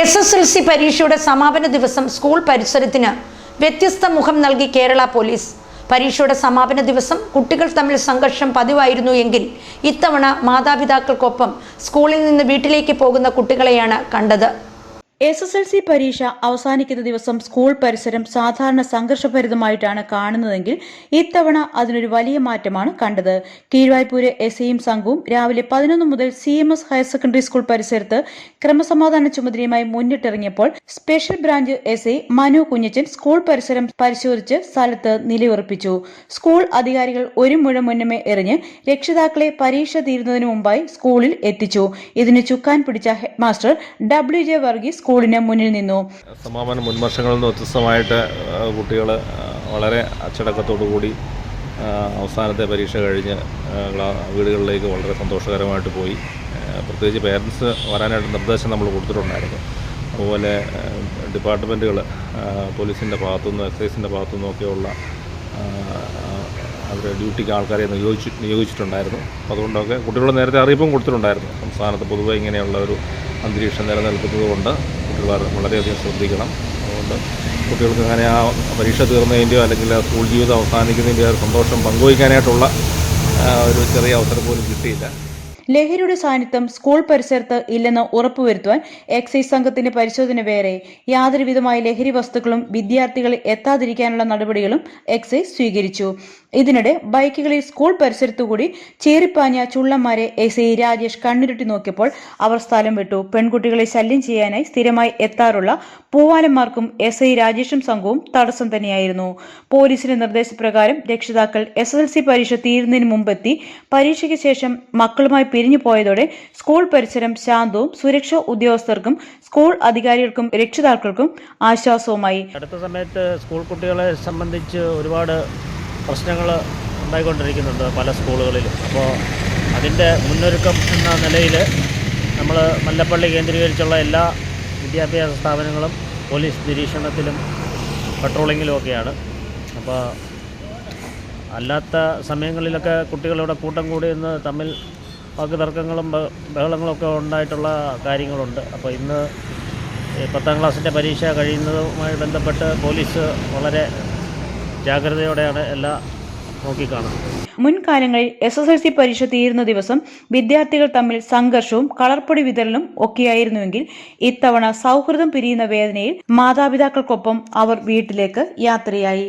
S S L C പരീക്ഷയുടെ സമാപന ദിവസം സ്കൂൾ പരിസരത്തിന് വ്യത്യസ്ത മുഖം നൽകി കേരള പോലീസ്. പരീക്ഷയുടെ സമാപന ദിവസം കുട്ടികൾ തമ്മിൽ സംഘർഷം പതിവായിരുന്നു എങ്കിൽ ഇത്തവണ മാതാപിതാക്കൾക്കൊപ്പം സ്കൂളിൽ നിന്ന് വീട്ടിലേക്ക് പോകുന്ന കുട്ടികളെയാണ് കണ്ടത്. എസ് എസ് എൽ സി പരീക്ഷ അവസാനിക്കുന്ന ദിവസം സ്കൂൾ പരിസരം സാധാരണ സംഘർഷഭരിതമായിട്ടാണ് കാണുന്നതെങ്കിൽ ഇത്തവണ അതിനൊരു വലിയ മാറ്റമാണ് കണ്ടത്. കീഴ്വായ്പൂര് എസ് ഐയും സംഘവും രാവിലെ പതിനൊന്ന് മുതൽ C M S higher secondary school പരിസരത്ത് ക്രമസമാധാന ചുമതലയുമായി മുന്നിട്ടിറങ്ങിയപ്പോൾ special branch S I Manu Kunjachan school പരിസരം പരിശോധിച്ച് സ്ഥലത്ത് നിലയുറപ്പിച്ചു. സ്കൂൾ അധികാരികൾ ഒരു മുഴ മുന്നമേ എറിഞ്ഞ് രക്ഷിതാക്കളെ പരീക്ഷ തീരുന്നതിന് മുമ്പായി സ്കൂളിൽ എത്തിച്ചു. ഇതിന് ചുക്കാൻ പിടിച്ച ഹെഡ്മാസ്റ്റർ ഡബ്ല്യു ജെ വർഗീസ് സ്കൂളിന് മുന്നിൽ നിന്നു. സമാപന മുൻവർഷങ്ങളിൽ നിന്ന് വ്യത്യസ്തമായിട്ട് കുട്ടികൾ വളരെ അച്ചടക്കത്തോടു കൂടി അവസാനത്തെ പരീക്ഷ കഴിഞ്ഞ് വീടുകളിലേക്ക് വളരെ സന്തോഷകരമായിട്ട് പോയി. പ്രത്യേകിച്ച് പേരൻസ് വരാനായിട്ട് നിർദ്ദേശം നമ്മൾ കൊടുത്തിട്ടുണ്ടായിരുന്നു. അതുപോലെ ഡിപ്പാർട്ട്മെന്റുകൾ പോലീസിന്റെ ഭാഗത്തുനിന്ന് എക്സൈസിന്റെ ഭാഗത്തുനിന്നും ഒക്കെയുള്ള അവർ ഡ്യൂട്ടിക്ക് ആൾക്കാരെ നിയോഗിച്ചു നിയോഗിച്ചിട്ടുണ്ടായിരുന്നു. അതുകൊണ്ടൊക്കെ കുട്ടികളുടെ നേരത്തെ അറിയിപ്പും കൊടുത്തിട്ടുണ്ടായിരുന്നു. സംസ്ഥാനത്ത് പൊതുവെ ഇങ്ങനെയുള്ള ഒരു അന്തരീക്ഷം നിലനിൽക്കുന്നത് കൊണ്ട് കുട്ടികൾ വളരെയധികം ശ്രദ്ധിക്കണം. അതുകൊണ്ട് കുട്ടികൾക്ക് അങ്ങനെ ആ പരീക്ഷ തീർന്നതിന്റെയോ അല്ലെങ്കിൽ സ്കൂൾ ജീവിതം അവസാനിക്കുന്നതിന്റെയോ സന്തോഷം പങ്കുവയ്ക്കാനായിട്ടുള്ള ഒരു ചെറിയ അവസരം പോലും കിട്ടിയില്ല. ലഹരിയുടെ സാന്നിധ്യം സ്കൂൾ പരിസരത്ത് ഇല്ലെന്ന് ഉറപ്പുവരുത്തുവാൻ എക്സൈസ് സംഘത്തിന്റെ പരിശോധന വേറെ. യാതൊരുവിധമായ ലഹരി വസ്തുക്കളും വിദ്യാർത്ഥികളിൽ എത്താതിരിക്കാനുള്ള നടപടികളും എക്സൈസ് സ്വീകരിച്ചു. ഇതിനിടെ ബൈക്കുകളിൽ സ്കൂൾ പരിസരത്തുകൂടി ചേറിപ്പാഞ്ഞ ചുള്ളന്മാരെ എസ് ഐ രാജേഷ് കണ്ണിരുട്ടി നോക്കിയപ്പോൾ അവർ സ്ഥലം വിട്ടു. പെൺകുട്ടികളെ ശല്യം ചെയ്യാനായി സ്ഥിരമായി എത്താറുള്ള പൂവാലന്മാർക്കും എസ് ഐ രാജേഷും സംഘവും തടസ്സം തന്നെയായിരുന്നു. പോലീസിന്റെ നിർദ്ദേശപ്രകാരം രക്ഷിതാക്കൾ എസ് എസ് എൽ സി പരീക്ഷ തീരുന്നതിന് മുമ്പെത്തി പരീക്ഷയ്ക്ക് ശേഷം മക്കളുമായി പിരിഞ്ഞു പോയതോടെ സ്കൂൾ പരിസരം ശാന്തവും സുരക്ഷാ ഉദ്യോഗസ്ഥർക്കും സ്കൂൾ അധികാരികൾക്കും രക്ഷിതാക്കൾക്കും ആശ്വാസവുമായി. അടുത്ത സമയത്ത് സ്കൂൾ കുട്ടികളെ സംബന്ധിച്ച് ഒരുപാട് പ്രശ്നങ്ങൾ ഉണ്ടായിക്കൊണ്ടിരിക്കുന്നുണ്ട് പല സ്കൂളുകളിലും. അപ്പോൾ അതിന്റെ മുന്നൊരുക്കം എന്ന നിലയിൽ നമ്മൾ മല്ലപ്പള്ളി കേന്ദ്രീകരിച്ചുള്ള എല്ലാ വിദ്യാഭ്യാസ സ്ഥാപനങ്ങളും പോലീസ് നിരീക്ഷണത്തിലും പട്രോളിങ്ങിലുമൊക്കെയാണ് അപ്പോൾ അല്ലാത്ത സമയങ്ങളിലൊക്കെ കുട്ടികളിവിടെ കൂട്ടം കൂടി ഇന്ന് തമ്മിൽ വാക്ക് തർക്കങ്ങളും ബഹളങ്ങളൊക്കെ ഉണ്ടായിട്ടുള്ള കാര്യങ്ങളുണ്ട്. അപ്പോൾ ഇന്ന് പത്താം ക്ലാസ്സിന്റെ പരീക്ഷ കഴിയുന്നതുമായി ബന്ധപ്പെട്ട് പോലീസ് വളരെ ജാഗ്രതയോടെയാണ് എല്ലാ നോക്കിക്കാണുന്നത്. മുൻകാലങ്ങളിൽ എസ് എസ് എൽ സി പരീക്ഷ തീരുന്ന ദിവസം വിദ്യാർത്ഥികൾ തമ്മിൽ സംഘർഷവും കളർപ്പൊടി വിതരണവും ഒക്കെയായിരുന്നുവെങ്കിൽ ഇത്തവണ സൗഹൃദം പിരിയുന്ന വേദനയിൽ മാതാപിതാക്കൾക്കൊപ്പം അവർ വീട്ടിലേക്ക് യാത്രയായി.